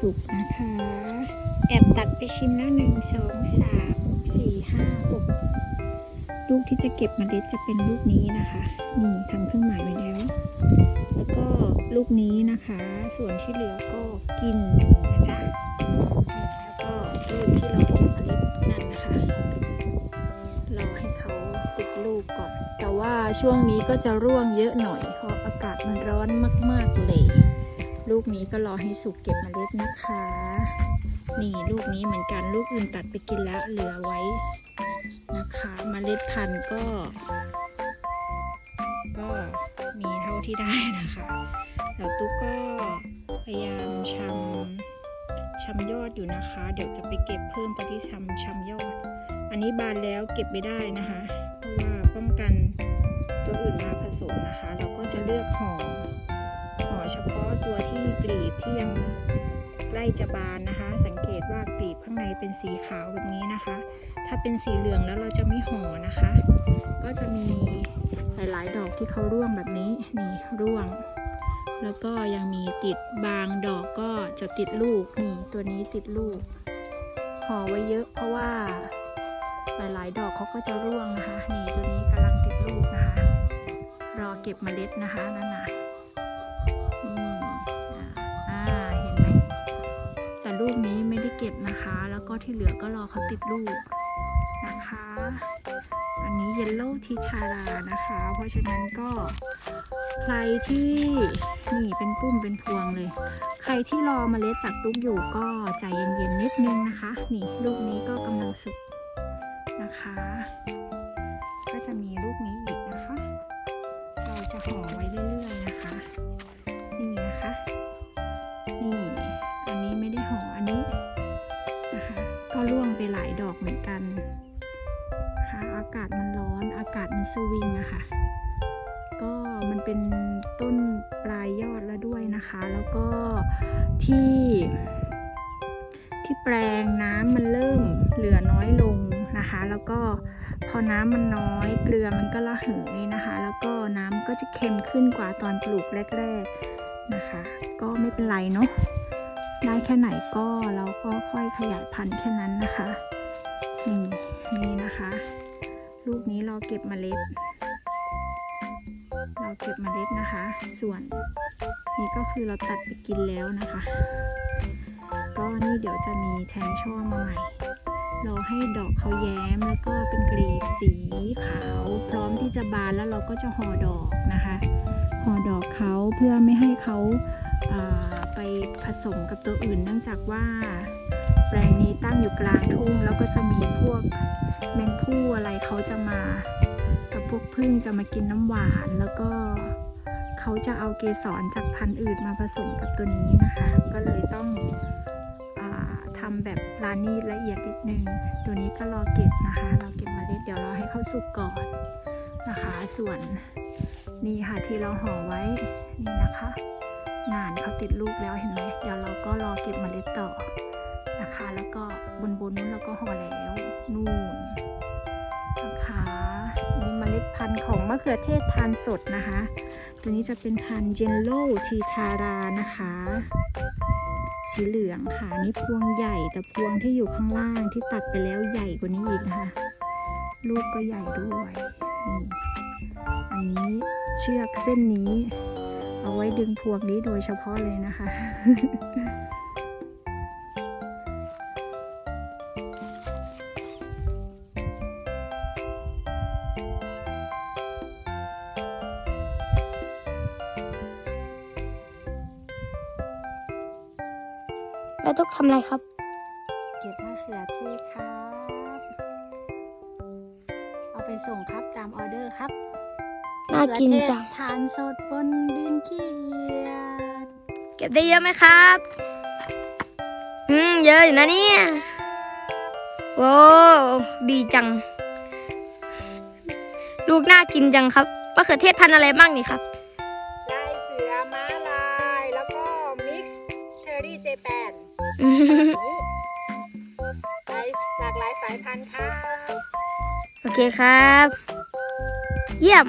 สุกนะคะ แอบตัดไปชิมแล้วหนึ่งสองสามสี่ห้าหกลูกที่จะเก็บมเมล็ดจะเป็นลูกนี้นะคะนี่ทำเครื่องหมายไว้แล้ว แล้วก็ลูกนี้นะคะ ส่วนที่เหลือก็กินนะจ๊ะแล้วก็ลูกที่เราปลูกเมล็ดนั่นนะคะรอให้เขาติดลูกก่อน แต่ว่าช่วงนี้ก็จะร่วงเยอะหน่อย เพราะอากาศมันร้อนมาก ๆเลย ลูกนี้ก็รอให้สุกเก็บเมล็ดนะคะ นี่ลูกนี้เหมือนกันลูกอื่นตัดไปกินแล้วเหลือไว้นะคะเมล็ดพันธุ์ก็ ก็มีเท่าที่ได้นะคะแล้วตุ๊กก็พยายามชำชำยอดอยู่นะคะ เดี๋ยวจะไปเก็บเพิ่มไปที่ชำชำยอด อันนี้บานแล้วเก็บไม่ได้นะคะ เพราะว่าป้องกันตัวอื่นมาผสมนะคะ เราก็จะเลือกหอห่อ เฉพาะตัวที่กลีบที่ยังใกล้จะบานนะคะ สังเกตว่ากลีบข้างในเป็นสีขาวแบบนี้นะคะ ถ้าเป็นสีเหลืองแล้วเราจะไม่ห่อนะคะ ก็จะมีหลายๆ ดอกที่เขาร่วงแบบนี้นี่ร่วง แล้วก็ยังมีติดบางดอกก็จะติดลูกนี่ตัวนี้ติดลูกห่อไว้เยอะ เพราะว่าหลายๆ ดอกเขาก็จะร่วงนะคะ นี่ตัวนี้กำลังติดลูกนะคะ รอเก็บเมล็ดนะคะนั่นน่ะ ก็บนะคะ แล้วก็ที่เหลือก็รอเขาติดลูกนะคะ อันนี้เยลโล่ทีชารานะคะ เพราะฉะนั้นก็ใครที่นี่เป็นปุ้มเป็นพวงเลย ใครที่รอเมล็ดจากตุ๊กอยู่ก็ใจเย็นๆนิดนึงนะคะ นี่ลูกนี้ก็กำลังสุกนะคะ ก็จะมีลูกนี้อีกนะคะ เราจะห่อไว้เรื่อย วิงอะค่ะ ก็มันเป็นต้นปลายยอดแล้วด้วยนะคะ แล้วก็ที่ ที่แปลงน้ำมันเริ่มเหลือน้อยลงนะคะ แล้วก็พอน้ำมันน้อยเกลือมันก็ระเหยนะคะ แล้วก็น้ำก็จะเค็มขึ้นกว่าตอนปลูกแรก ๆนะคะ ก็ไม่เป็นไรเนาะได้แค่ไหนก็เราก็ค่อยขยายพันธุ์แค่นั้นนะคะนี่นี่นะคะ ลูกนี้เราเก็บเมล็ด เราเก็บเมล็ดนะคะ ส่วนนี้ก็คือเราตัดไปกินแล้วนะคะ ก็นี่เดี๋ยวจะมีแทงช่อมาใหม่รอให้ดอกเขาแย้มแล้วก็เป็นกลีบสีขาว พร้อมที่จะบานแล้วเราก็จะห่อดอกนะคะห่อดอกเขาเพื่อไม่ให้เขาาไปผสมกับตัวอื่น เนื่องจากว่าแปลงนี้ตั้งอยู่กลางทุ่งแล้วก็จะมีพวก แมงผู้อะไรเขาจะมากับพวกพึ่งจะมากินน้ำหวานแล้วก็เขาจะเอาเกสรจากพันธุ์อื่นมาผสมกับตัวนี้นะคะ ก็เลยต้องอทำแบบปราณีตละเอียดนิดนึง ตัวนี้ก็รอเก็บนะคะ เราเก็บเมาเล็ดเดี๋ยวรอให้เขาสุกก่อนนะคะ ส่วนนี่ค่ะที่เราห่อไว้นี่นะคะ นานเขาติดลูกแล้วเห็นไหมเดี๋ยวเราก็รอเก็บเมล็ดต่อะเขือเทศทานสดนะคะ ตัวนี้จะเป็นพันเจนโลทีทารานะคะ สีเหลืองค่ะนี่พวงใหญ่แต่พวงที่อยู่ข้างล่างที่ตัดไปแล้วใหญ่กว่านี้อีกนะคะลูกก็ใหญ่ด้วยนี่อันนี้เชือกเส้นนี้ เอาไว้ดึงพวงนี้โดยเฉพาะเลยนะคะ แล้วต้องทำอะไรครับ เก็บมะเขือเทศครับ เอาไปส่งครับตามออเดอร์ครับน่ากินมะเขือเทศจัง ทานสดบนดินขี้เกียจเก็บได้เยอะไหมครับ อืม เยอะอยู่นะเนี่ยโว้ดีจัง ลูกน่ากินจังครับมะเขือเทศพันธุ์อะไรบ้างนี่ครับลายเสือม้าลาย แล้วก็มิกซ์เชอร์รี่เจแปน อืมหลายหลากหลายสายพันธุ์ครับโอเคครับ เยี่ยม